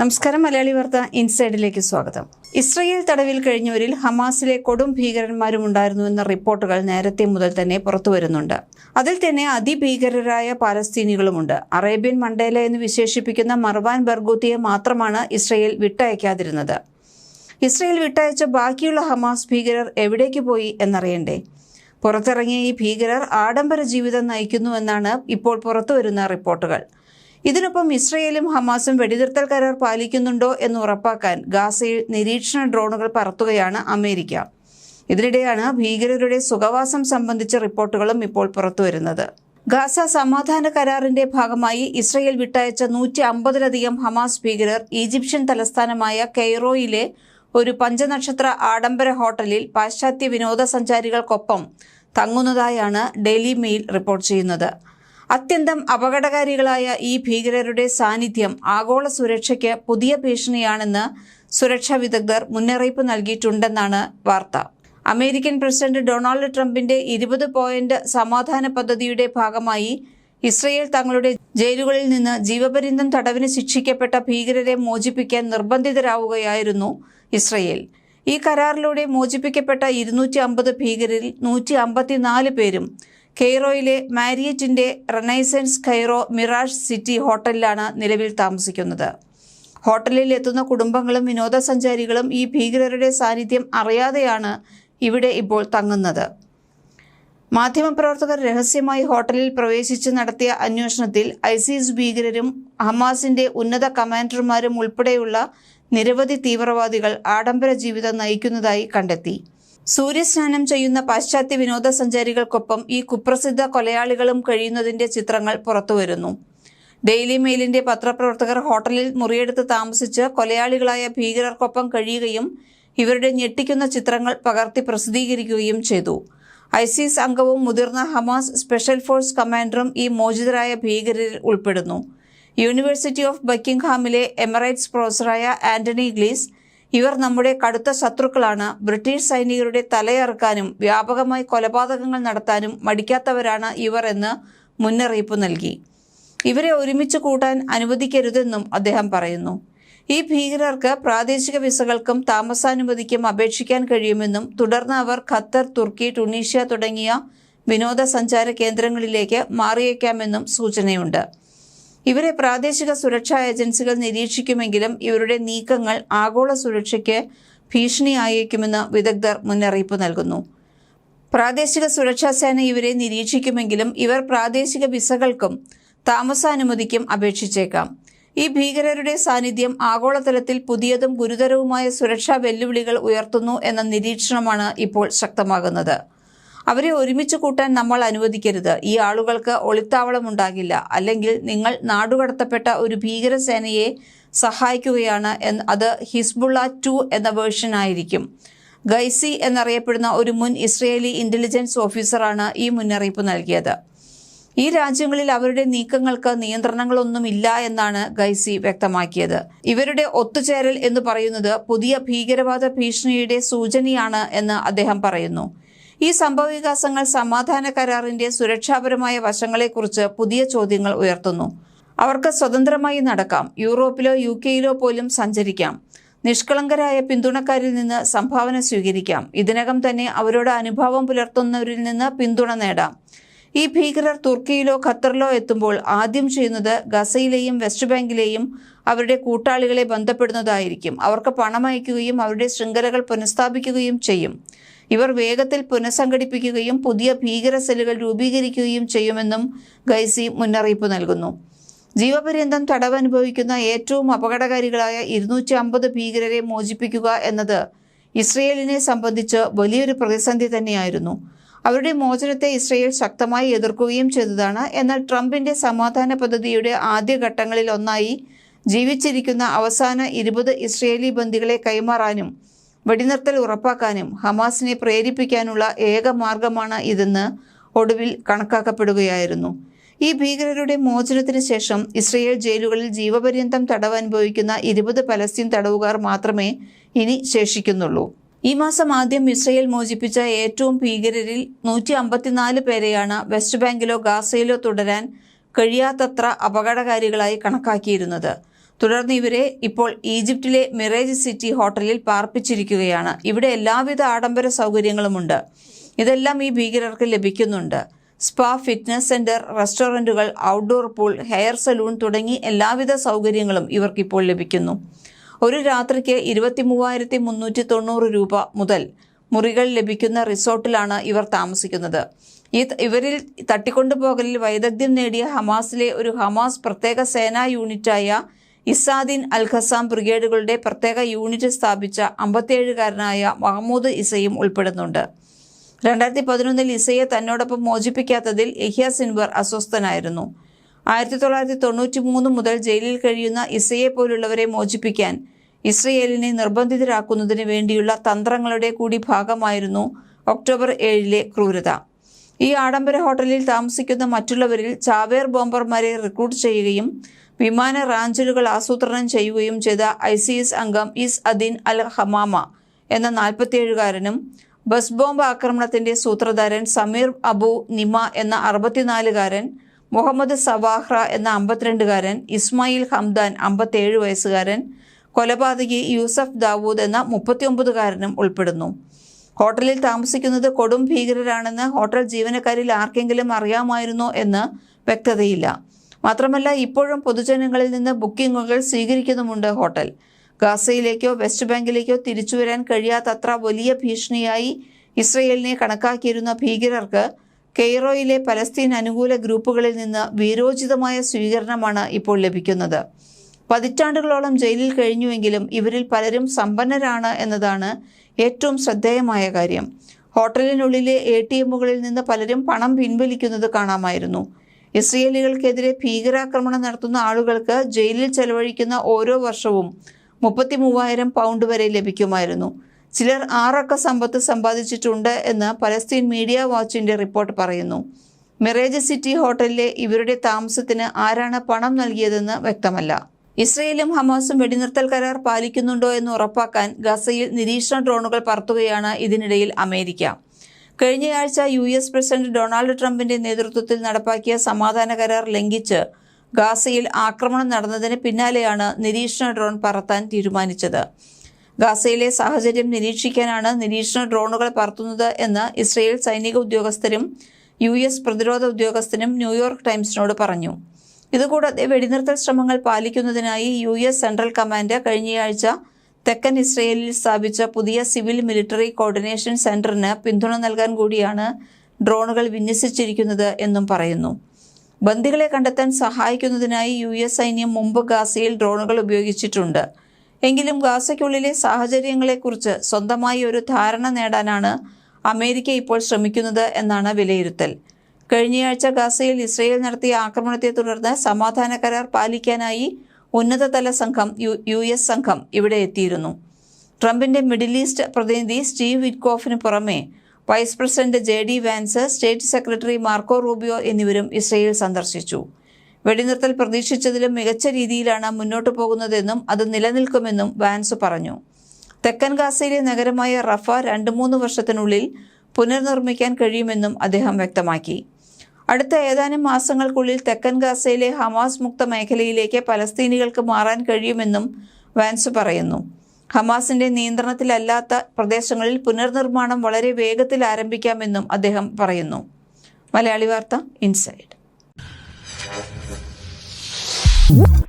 നമസ്കാരം മലയാളി വാർത്ത ഇൻസൈഡിലേക്ക് സ്വാഗതം. ഇസ്രയേൽ തടവിൽ കഴിഞ്ഞവരിൽ ഹമാസിലെ കൊടും ഭീകരന്മാരും ഉണ്ടായിരുന്നുവെന്ന റിപ്പോർട്ടുകൾ നേരത്തെ മുതൽ തന്നെ പുറത്തുവരുന്നുണ്ട്. അതിൽ തന്നെ അതിഭീകരരായ പാലസ്തീനികളുമുണ്ട്. അറേബ്യൻ മണ്ടേല എന്ന് വിശേഷിപ്പിക്കുന്ന മർവാൻ ബർഗൂത്തിയെ മാത്രമാണ് ഇസ്രയേൽ വിട്ടയക്കാതിരുന്നത്. ഇസ്രയേൽ വിട്ടയച്ച ബാക്കിയുള്ള ഹമാസ് ഭീകരർ എവിടേക്ക് പോയി എന്നറിയണ്ടേ? പുറത്തിറങ്ങിയ ഈ ഭീകരർ ആഡംബര ജീവിതം നയിക്കുന്നുവെന്നാണ് ഇപ്പോൾ പുറത്തുവരുന്ന റിപ്പോർട്ടുകൾ. ഇതിനൊപ്പം ഇസ്രയേലും ഹമാസും വെടിനിർത്തൽ കരാർ പാലിക്കുന്നുണ്ടോ എന്ന് ഉറപ്പാക്കാൻ ഗാസയിൽ നിരീക്ഷണ ഡ്രോണുകൾ പറത്തുകയാണ് അമേരിക്ക. ഇതിനിടെയാണ് ഭീകരരുടെ സുഖവാസം സംബന്ധിച്ച റിപ്പോർട്ടുകളും ഇപ്പോൾ പുറത്തുവരുന്നത്. ഗാസ സമാധാന കരാറിന്റെ ഭാഗമായി ഇസ്രയേൽ വിട്ടയച്ച നൂറ്റി അമ്പതിലധികം ഹമാസ് ഭീകരർ ഈജിപ്ഷ്യൻ തലസ്ഥാനമായ കെയ്റോയിലെ ഒരു പഞ്ചനക്ഷത്ര ആഡംബര ഹോട്ടലിൽ പാശ്ചാത്യ വിനോദസഞ്ചാരികൾക്കൊപ്പം തങ്ങുന്നതായാണ് ഡെയിലി മെയിൽ റിപ്പോർട്ട് ചെയ്യുന്നത്. അത്യന്തം അപകടകാരികളായ ഈ ഭീകരരുടെ സാന്നിധ്യം ആഗോള സുരക്ഷയ്ക്ക് പുതിയ ഭീഷണിയാണെന്ന് സുരക്ഷാ വിദഗ്ധർ മുന്നറിയിപ്പ് നൽകിയിട്ടുണ്ടെന്നാണ് വാർത്ത. അമേരിക്കൻ പ്രസിഡന്റ് ഡൊണാൾഡ് ട്രംപിന്റെ ഇരുപത് പോയിന്റ് സമാധാന പദ്ധതിയുടെ ഭാഗമായി ഇസ്രയേൽ തങ്ങളുടെ ജയിലുകളിൽ നിന്ന് ജീവപര്യന്തം തടവിന് ശിക്ഷിക്കപ്പെട്ട ഭീകരരെ മോചിപ്പിക്കാൻ നിർബന്ധിതരാവുകയായിരുന്നു ഇസ്രയേൽ. ഈ കരാറിലൂടെ മോചിപ്പിക്കപ്പെട്ട ഇരുന്നൂറ്റി അമ്പത് ഭീകരിൽ നൂറ്റി അമ്പത്തിനാല് പേരും കെയ്റോയിലെ മാരിയറ്റിന്റെ റെനൈസൻസ് കൈറോ മിറാഷ് സിറ്റി ഹോട്ടലിലാണ് നിലവിൽ താമസിക്കുന്നത്. ഹോട്ടലിൽ എത്തുന്ന കുടുംബങ്ങളും വിനോദസഞ്ചാരികളും ഈ ഭീകരരുടെ സാന്നിധ്യം അറിയാതെയാണ് ഇവിടെ ഇപ്പോൾ തങ്ങുന്നത്. മാധ്യമപ്രവർത്തകർ രഹസ്യമായി ഹോട്ടലിൽ പ്രവേശിച്ച് നടത്തിയ അന്വേഷണത്തിൽ ഐസിസ് ഭീകരരും ഹമാസിന്റെ ഉന്നത കമാൻഡർമാരും ഉൾപ്പെടെയുള്ള നിരവധി തീവ്രവാദികൾ ആഡംബര ജീവിതം നയിക്കുന്നതായി കണ്ടെത്തി. സൂര്യസ്നാനം ചെയ്യുന്ന പാശ്ചാത്യ വിനോദസഞ്ചാരികൾക്കൊപ്പം ഈ കുപ്രസിദ്ധ കൊലയാളികളും കഴിയുന്നതിന്റെ ചിത്രങ്ങൾ പുറത്തുവരുന്നു. ഡെയിലി മെയിലിന്റെ പത്രപ്രവർത്തകർ ഹോട്ടലിൽ മുറിയെടുത്ത് താമസിച്ച് കൊലയാളികളായ ഭീകരർക്കൊപ്പം കഴിയുകയും ഇവരുടെ ഞെട്ടിക്കുന്ന ചിത്രങ്ങൾ പകർത്തി പ്രസിദ്ധീകരിക്കുകയും ചെയ്തു. ഐസിസ് അംഗവും മുതിർന്ന ഹമാസ് സ്പെഷ്യൽ ഫോഴ്സ് കമാൻഡറും ഈ മോചിതരായ ഭീകരരിൽ ഉൾപ്പെടുന്നു. യൂണിവേഴ്സിറ്റി ഓഫ് ബക്കിംഗ്ഹാമിലെ എമറൈറ്റ്സ് പ്രൊഫസറായ ആന്റണി ഗ്ലീസ് ഇവർ നമ്മുടെ കടുത്ത ശത്രുക്കളാണ്. ബ്രിട്ടീഷ് സൈനികരുടെ തലയറുക്കാനും വ്യാപകമായി കൊലപാതകങ്ങൾ നടത്താനും മടിക്കാത്തവരാണ് ഇവർ എന്ന് മുന്നറിയിപ്പ് നൽകി. ഇവരെ ഒരുമിച്ച് കൂട്ടാൻ അനുവദിക്കരുതെന്നും അദ്ദേഹം പറയുന്നു. ഈ ഭീകരർക്ക് പ്രാദേശിക വിസകൾക്കും താമസാനുമതിക്കും അപേക്ഷിക്കാൻ കഴിയുമെന്നും തുടർന്ന് അവർ ഖത്തർ തുർക്കി ടുണീഷ്യ തുടങ്ങിയ വിനോദസഞ്ചാര കേന്ദ്രങ്ങളിലേക്ക് മാറിയേക്കാമെന്നും സൂചനയുണ്ട്. ഇവരെ പ്രാദേശിക സുരക്ഷാ ഏജൻസികൾ നിരീക്ഷിക്കുമെങ്കിലും ഇവരുടെ നീക്കങ്ങൾ ആഗോള സുരക്ഷയ്ക്ക് ഭീഷണിയായേക്കുമെന്ന് വിദഗ്ധർ മുന്നറിയിപ്പ് നൽകുന്നു. പ്രാദേശിക സുരക്ഷാ സേന ഇവരെ നിരീക്ഷിക്കുമെങ്കിലും ഇവർ പ്രാദേശിക വിസകൾക്കും താമസാനുമതിക്കും അപേക്ഷിച്ചേക്കാം. ഈ ഭീകരരുടെ സാന്നിധ്യം ആഗോളതലത്തിൽ പുതിയതും ഗുരുതരവുമായ സുരക്ഷാ വെല്ലുവിളികൾ ഉയർത്തുന്നു എന്ന നിരീക്ഷണമാണ് ഇപ്പോൾ ശക്തമാകുന്നത്. അവരെ ഒരുമിച്ച് കൂട്ടാൻ നമ്മൾ അനുവദിക്കരുത്. ഈ ആളുകൾക്ക് ഒളിത്താവളം ഉണ്ടാകില്ല. അല്ലെങ്കിൽ നിങ്ങൾ നാടുകടത്തപ്പെട്ട ഒരു ഭീകരസേനയെ സഹായിക്കുകയാണ് അത് ഹിസ്ബുള്ള ടു എന്ന വേർഷൻ ആയിരിക്കും. ഗൈസി എന്നറിയപ്പെടുന്ന ഒരു മുൻ ഇസ്രയേലി ഇന്റലിജൻസ് ഓഫീസറാണ് ഈ മുന്നറിയിപ്പ് നൽകിയത്. ഈ രാജ്യങ്ങളിൽ അവരുടെ നീക്കങ്ങൾക്ക് നിയന്ത്രണങ്ങളൊന്നുമില്ല എന്നാണ് ഗൈസി വ്യക്തമാക്കിയത്. ഇവരുടെ ഒത്തുചേരൽ എന്ന് പറയുന്നത് പുതിയ ഭീകരവാദ ഭീഷണിയുടെ സൂചനയാണ് എന്ന് അദ്ദേഹം പറയുന്നു. ഈ സംഭവവികാസങ്ങൾ സമാധാന കരാറിന്റെ സുരക്ഷാപരമായ വശങ്ങളെക്കുറിച്ച് പുതിയ ചോദ്യങ്ങൾ ഉയർത്തുന്നു. അവർക്ക് സ്വതന്ത്രമായി നടക്കാം. യൂറോപ്പിലോ യു കെയിലോ പോലും സഞ്ചരിക്കാം. നിഷ്കളങ്കരായ പിന്തുണക്കാരിൽ നിന്ന് സംഭാവന സ്വീകരിക്കാം. ഇതിനകം തന്നെ അവരോട് അനുഭാവം പുലർത്തുന്നവരിൽ നിന്ന് പിന്തുണ നേടാം. ഈ ഭീകരർ തുർക്കിയിലോ ഖത്തറിലോ എത്തുമ്പോൾ ആദ്യം ചെയ്യുന്നത് ഗസയിലെയും വെസ്റ്റ് ബാങ്കിലെയും അവരുടെ കൂട്ടാളികളെ ബന്ധപ്പെടുന്നതായിരിക്കും. അവർക്ക് പണം അയക്കുകയും അവരുടെ ശൃംഖലകൾ പുനഃസ്ഥാപിക്കുകയും ചെയ്യും. ഇവർ വേഗത്തിൽ പുനഃസംഘടിപ്പിക്കുകയും പുതിയ ഭീകര സെല്ലുകൾ രൂപീകരിക്കുകയും ചെയ്യുമെന്നും ഗൈസി മുന്നറിയിപ്പ് നൽകുന്നു. ജീവപര്യന്തം തടവനുഭവിക്കുന്ന ഏറ്റവും അപകടകാരികളായ ഇരുന്നൂറ്റി അമ്പത് ഭീകരരെ മോചിപ്പിക്കുക എന്നത് ഇസ്രയേലിനെ സംബന്ധിച്ച് വലിയൊരു പ്രതിസന്ധി തന്നെയായിരുന്നു. അവരുടെ മോചനത്തെ ഇസ്രയേൽ ശക്തമായി എതിർക്കുകയും ചെയ്തതാണ്. എന്നാൽ ട്രംപിന്റെ സമാധാന പദ്ധതിയുടെ ആദ്യഘട്ടങ്ങളിൽ ഒന്നായി ജീവിച്ചിരിക്കുന്ന അവസാന ഇരുപത് ഇസ്രയേലി ബന്ദികളെ കൈമാറാനും വെടിനിർത്തൽ ഉറപ്പാക്കാനും ഹമാസിനെ പ്രേരിപ്പിക്കാനുള്ള ഏക മാർഗമാണ് ഇതെന്ന് ഒടുവിൽ കണക്കാക്കപ്പെടുകയായിരുന്നു. ഈ ഭീകരരുടെ മോചനത്തിന് ശേഷം ഇസ്രയേൽ ജയിലുകളിൽ ജീവപര്യന്തം തടവ് അനുഭവിക്കുന്ന ഇരുപത് പലസ്തീൻ തടവുകാർ മാത്രമേ ഇനി ശേഷിക്കുന്നുള്ളൂ. ഈ മാസം ആദ്യം ഇസ്രയേൽ മോചിപ്പിച്ച ഏറ്റവും ഭീകരരിൽ നൂറ്റി അമ്പത്തിനാല് പേരെയാണ് വെസ്റ്റ് ബാങ്കിലോ ഗാസയിലോ തുടരാൻ കഴിയാത്തത്ര അപകടകാരികളായി കണക്കാക്കിയിരുന്നത്. തുടർന്ന് ഇവരെ ഇപ്പോൾ ഈജിപ്തിലെ മിറേജ് സിറ്റി ഹോട്ടലിൽ പാർപ്പിച്ചിരിക്കുകയാണ്. ഇവിടെ എല്ലാവിധ ആഡംബര സൗകര്യങ്ങളുമുണ്ട്. ഇതെല്ലാം ഈ ഭീകരർക്ക് ലഭിക്കുന്നുണ്ട്. സ്പാ ഫിറ്റ്നസ് സെന്റർ റെസ്റ്റോറന്റുകൾ ഔട്ട്ഡോർ പൂൾ ഹെയർ സലൂൺ തുടങ്ങി എല്ലാവിധ സൗകര്യങ്ങളും ഇവർക്കിപ്പോൾ ലഭിക്കുന്നു. ഒരു രാത്രിക്ക് ഇരുപത്തി മൂവായിരത്തി മുന്നൂറ്റി തൊണ്ണൂറ് രൂപ മുതൽ മുറികൾ ലഭിക്കുന്ന റിസോർട്ടിലാണ് ഇവർ താമസിക്കുന്നത്. ഈ ഇവരിൽ തട്ടിക്കൊണ്ടുപോകലിൽ വൈദഗ്ധ്യം നേടിയ ഹമാസിലെ ഒരു ഹമാസ് പ്രത്യേക സേനാ യൂണിറ്റായ ഇസാദിൻ അൽ ഖസാം ബ്രിഗേഡുകളുടെ പ്രത്യേക യൂണിറ്റ് സ്ഥാപിച്ച അമ്പത്തിയേഴുകാരനായ മഹമ്മൂദ് ഇസയും ഉൾപ്പെടുന്നുണ്ട്. രണ്ടായിരത്തി പതിനൊന്നിൽ ഇസയെ തന്നോടൊപ്പം മോചിപ്പിക്കാത്തതിൽ യഹ്യ സിൻവർ അസ്വസ്ഥനായിരുന്നു. ആയിരത്തി തൊള്ളായിരത്തി തൊണ്ണൂറ്റി മൂന്ന് മുതൽ ജയിലിൽ കഴിയുന്ന ഇസയെ പോലുള്ളവരെ മോചിപ്പിക്കാൻ ഇസ്രയേലിനെ നിർബന്ധിതരാക്കുന്നതിന് വേണ്ടിയുള്ള തന്ത്രങ്ങളുടെ കൂടി ഭാഗമായിരുന്നു ഒക്ടോബർ ഏഴിലെ ക്രൂരത. ഈ ആഡംബര ഹോട്ടലിൽ താമസിക്കുന്ന മറ്റുള്ളവരിൽ ചാവേർ ബോംബർമാരെ റിക്രൂട്ട് ചെയ്യുകയും വിമാന റാഞ്ചലുകൾ ആസൂത്രണം ചെയ്യുകയും ചെയ്ത ഐ സി എസ് അംഗം ഇസ് അദിൻ അൽ ഹമാമ എന്ന നാൽപ്പത്തിയേഴുകാരനും ബസ് ബോംബ് ആക്രമണത്തിന്റെ സൂത്രധാരൻ സമീർ അബു നിമ എന്ന അറുപത്തിനാലുകാരൻ മുഹമ്മദ് സവാഹ്ര എന്ന അമ്പത്തിരണ്ടുകാരൻ ഇസ്മായിൽ ഹംദാൻ അമ്പത്തേഴ് വയസ്സുകാരൻ കൊലപാതകി യൂസഫ് ദാവൂദ് എന്ന മുപ്പത്തിയൊമ്പതുകാരനും ഉൾപ്പെടുന്നു. ഹോട്ടലിൽ താമസിക്കുന്നത് കൊടും ഭീകരരാണെന്ന് ഹോട്ടൽ ജീവനക്കാരിൽ ആർക്കെങ്കിലും അറിയാമായിരുന്നോ എന്ന് വ്യക്തതയില്ല. മാത്രമല്ല ഇപ്പോഴും പൊതുജനങ്ങളിൽ നിന്ന് ബുക്കിംഗുകൾ സ്വീകരിക്കുന്നുമുണ്ട് ഹോട്ടൽ. ഗാസയിലേക്കോ വെസ്റ്റ് ബാങ്കിലേക്കോ തിരിച്ചുവരാൻ കഴിയാത്തത്ര വലിയ ഭീഷണിയായി ഇസ്രയേലിനെ കണക്കാക്കിയിരുന്ന ഭീകരർക്ക് കെയ്റോയിലെ പലസ്തീൻ അനുകൂല ഗ്രൂപ്പുകളിൽ നിന്ന് വീരോചിതമായ സ്വീകരണമാണ് ഇപ്പോൾ ലഭിക്കുന്നത്. പതിറ്റാണ്ടുകളോളം ജയിലിൽ കഴിഞ്ഞുവെങ്കിലും ഇവരിൽ പലരും സമ്പന്നരാണ് എന്നതാണ് ഏറ്റവും ശ്രദ്ധേയമായ കാര്യം. ഹോട്ടലിനുള്ളിലെ എ ടി എമ്മുകളിൽ നിന്ന് പലരും പണം പിൻവലിക്കുന്നത് കാണാമായിരുന്നു. ഇസ്രയേലികൾക്കെതിരെ ഭീകരാക്രമണം നടത്തുന്ന ആളുകൾക്ക് ജയിലിൽ ചെലവഴിക്കുന്ന ഓരോ വർഷവും മുപ്പത്തി മൂവായിരം പൗണ്ട് വരെ ലഭിക്കുമായിരുന്നു. ചിലർ ആറക്ക സമ്പത്ത് സമ്പാദിച്ചിട്ടുണ്ട് എന്ന് പലസ്തീൻ മീഡിയ വാച്ചിന്റെ റിപ്പോർട്ട് പറയുന്നു. മിറേജ് സിറ്റി ഹോട്ടലിലെ ഇവരുടെ താമസത്തിന് ആരാണ് പണം നൽകിയതെന്ന് വ്യക്തമല്ല. ഇസ്രയേലും ഹമാസും വെടിനിർത്തൽ കരാർ പാലിക്കുന്നുണ്ടോ എന്ന് ഉറപ്പാക്കാൻ ഗസയിൽ നിരീക്ഷണ ഡ്രോണുകൾ പറത്തുകയാണ് ഇതിനിടയിൽ അമേരിക്ക. കഴിഞ്ഞയാഴ്ച യു എസ് പ്രസിഡന്റ് ഡൊണാൾഡ് ട്രംപിന്റെ നേതൃത്വത്തിൽ നടപ്പാക്കിയ സമാധാന കരാർ ലംഘിച്ച് ഗാസയിൽ ആക്രമണം നടന്നതിന് പിന്നാലെയാണ് നിരീക്ഷണ ഡ്രോൺ പറത്താൻ തീരുമാനിച്ചത്. ഗാസയിലെ സാഹചര്യം നിരീക്ഷിക്കാനാണ് നിരീക്ഷണ ഡ്രോണുകൾ പറത്തുന്നത് എന്ന് ഇസ്രയേൽ സൈനിക ഉദ്യോഗസ്ഥരും യു എസ് പ്രതിരോധ ഉദ്യോഗസ്ഥനും ന്യൂയോർക്ക് ടൈംസിനോട് പറഞ്ഞു. ഇതുകൂടാതെ വെടിനിർത്തൽ ശ്രമങ്ങൾ പാലിക്കുന്നതിനായി യു എസ് സെൻട്രൽ കമാൻഡ് കഴിഞ്ഞയാഴ്ച തെക്കൻ ഇസ്രയേലിൽ സ്ഥാപിച്ച പുതിയ സിവിൽ മിലിറ്ററി കോർഡിനേഷൻ സെന്ററിന് പിന്തുണ നൽകാൻ കൂടിയാണ് ഡ്രോണുകൾ വിന്യസിച്ചിരിക്കുന്നത് എന്നും പറയുന്നു. ബന്ദികളെ കണ്ടെത്താൻ സഹായിക്കുന്നതിനായി യു എസ് സൈന്യം മുമ്പ് ഗാസയിൽ ഡ്രോണുകൾ ഉപയോഗിച്ചിട്ടുണ്ട്. എങ്കിലും ഗാസയ്ക്കുള്ളിലെ സാഹചര്യങ്ങളെക്കുറിച്ച് സ്വന്തമായി ഒരു ധാരണ നേടാനാണ് അമേരിക്ക ഇപ്പോൾ ശ്രമിക്കുന്നത് എന്നാണ് വിലയിരുത്തൽ. കഴിഞ്ഞയാഴ്ച ഗാസയിൽ ഇസ്രയേൽ നടത്തിയ ആക്രമണത്തെ തുടർന്ന് സമാധാന കരാർ പാലിക്കാനായി ഉന്നതതല സംഘം യു യു എസ് സംഘം ഇവിടെ എത്തിയിരുന്നു. ട്രംപിന്റെ മിഡിൽ ഈസ്റ്റ് പ്രതിനിധി സ്റ്റീവ് വിറ്റ്കോഫിന് പുറമെ vice president J D Vance state secretary Marco Rubio എന്നിവരും ഇസ്രയേൽ സന്ദർശിച്ചു. വെടിനിർത്തൽ പ്രതീക്ഷിച്ചതിലും മികച്ച രീതിയിലാണ് മുന്നോട്ടു പോകുന്നതെന്നും അത് നിലനിൽക്കുമെന്നും വാൻസ് പറഞ്ഞു. തെക്കൻ ഗാസയിലെ നഗരമായ റഫ രണ്ട് മൂന്ന് വർഷത്തിനുള്ളിൽ പുനർനിർമ്മിക്കാൻ കഴിയുമെന്നും അദ്ദേഹം വ്യക്തമാക്കി. അടുത്ത ഏതാനും മാസങ്ങൾക്കുള്ളിൽ തെക്കൻ ഗാസയിലെ ഹമാസ് മുക്ത മേഖലയിലേക്ക് പലസ്തീനികൾക്ക് മാറാൻ കഴിയുമെന്നും വാൻസ് പറയുന്നു. ഹമാസിന്റെ നിയന്ത്രണത്തിലല്ലാത്ത പ്രദേശങ്ങളിൽ പുനർനിർമ്മാണം വളരെ വേഗത്തിൽ ആരംഭിക്കാമെന്നും അദ്ദേഹം പറയുന്നു. മലയാളി വാർത്ത ഇൻസൈഡ്. Whoop.